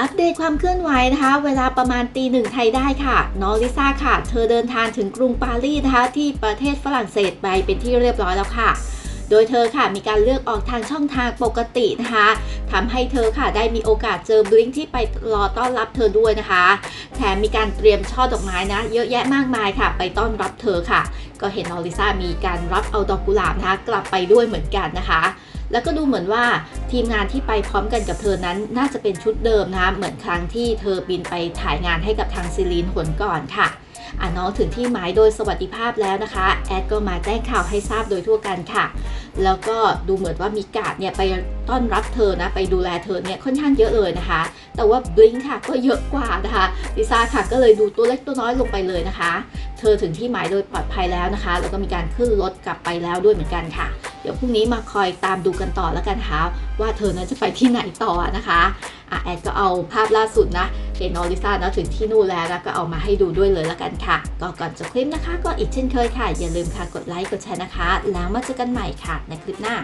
อัปเดตความเคลื่อนไหวนะคะ เวลาประมาณตีหนึ่งไทยได้ค่ะน้องลิซ่าค่ะ เธอเดินทางถึงกรุงปารีสนะคะ ที่ประเทศฝรั่งเศสไปเป็นที่เรียบร้อยแล้วค่ะ โดยเธอค่ะมีการเลือกออกทางช่องทางปกตินะคะทำให้เธอค่ะได้มีโอกาสเจอบลิงที่ไปรอต้อนรับเธอด้วยนะคะ แถมมีการเตรียมช่อดอกไม้นะ เยอะแยะมากมายค่ะ ไปต้อนรับเธอค่ะ ก็เห็นนอลิซ่ามีการรับเอาดอกกุหลาบนะคะ กลับไปด้วยเหมือนกันนะคะแล้วก็ดูเหมือนว่าทีมงานที่ไปพร้อมกันกับเธอนั้นน่าจะเป็นชุดเดิมนะคะเหมือนครั้งที่เธอบินไปถ่ายงานให้กับทางซีลีนหนก่อนค่ะ อะน้องถึงที่หมายโดยสวัสดิภาพแล้วนะคะ แอดก็มาแจ้งข่าวให้ทราบโดยทั่วกันค่ะ แล้วก็ดูเหมือนว่ามีกาดเนี่ยไปต้อนรับเธอนะ ไปดูแลเธอเนี่ยค่อนข้างเยอะเลยนะคะ แต่ว่าบลิงค่ะก็เยอะกว่านะคะลิซ่าค่ะก็เลยดูตัวเล็กตัวน้อยลงไปเลยนะคะ เธอถึงที่หมายโดยปลอดภัยแล้วนะคะ แล้วก็มีการขึ้นรถกลับไปแล้วด้วยเหมือนกันค่ะ เดี๋ยวพรุ่งนี้มาคอยตามดูกันต่อแล้วกันค่ะว่าเธอนั้นจะไปที่ไหนต่อนะคะอะแอดก็เอาภาพล่าสุดนะ เห็นอลิซ่านาะถึงที่นู่นแล้วแล้วก็เอามาให้ดูด้วยเลยละกันค่ะก็ก่อนจบคลิปนะคะ ก็อีกเช่นเคยค่ะ อย่าลืมค่ะกดไลค์กดแชร์นะคะ แล้วมาเจอกันใหม่ค่ะในคลิปหน้า